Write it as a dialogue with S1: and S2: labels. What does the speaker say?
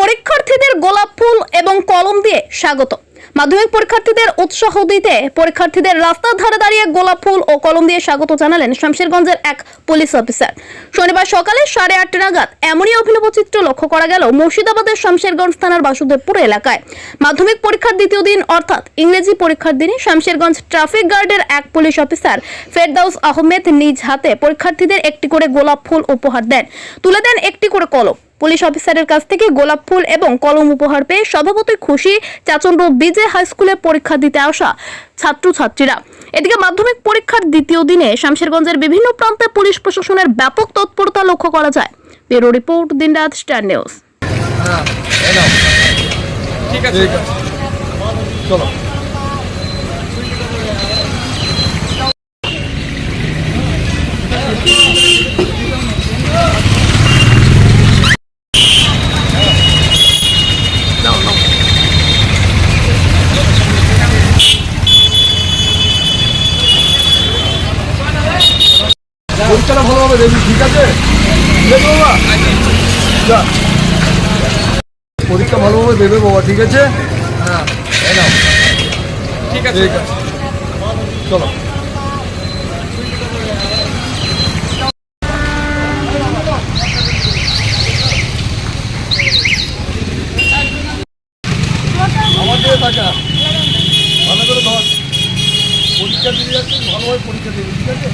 S1: পরীক্ষার্থীদের গোলাপ ফুল এবং কলম দিয়ে স্বাগত। মাধ্যমিক পরীক্ষার্থীদের উৎসাহ দিতে পরীক্ষার্থীদের রাস্তার ধারে দাঁড়িয়ে গোলাপ ফুল ও কলম দিয়ে স্বাগত জানালেন শামশেরগঞ্জের এক পুলিশ অফিসার। শনিবার সকালে সাড়ে আটটা নাগাদ এমনই অভিনব চিত্র লক্ষ্য করা গেল মুর্শিদাবাদের শামশেরগঞ্জ থানার বাসুদেবপুর এলাকায়। মাধ্যমিক পরীক্ষার দ্বিতীয় দিন অর্থাৎ ইংরেজি পরীক্ষার দিনে শামশেরগঞ্জ ট্রাফিক গার্ডের এক পুলিশ অফিসার ফেরদাউস আহমেদ নিজ হাতে পরীক্ষার্থীদের একটি করে গোলাপ ফুল উপহার দেন। তুলে দেন একটি করে কলম। পুলিশ অফিসারের কাছ থেকে গোলাপ ফুল এবং কলম উপহার পেয়ে স্বভাবতই খুশি চাচন্ড বিজে হাই স্কুলে পরীক্ষা দিতে আসা ছাত্রছাত্রীরা। এদিকে মাধ্যমিক পরীক্ষার দ্বিতীয় দিনে শামশেরগঞ্জের বিভিন্ন প্রান্তে পুলিশ প্রশাসনের ব্যাপক তৎপরতা লক্ষ্য করা যায়। ব্যুরো রিপোর্ট দিনরাত স্টার নিউজ।
S2: ঠিক আছে।
S3: চলো। পরীক্ষাটা ভালোভাবে দেবি ঠিক আছে? বাবা। যা। পরীক্ষা ভালোভাবে দেবে বাবা ঠিক আছে? হ্যাঁ
S2: ঠিক আছে।
S3: ঠিক আছে। চলো। টাকা ভালো করে ধর। পরীক্ষা দিয়ে যাচ্ছিস ভালোভাবে পরীক্ষা দিবি ঠিক আছে?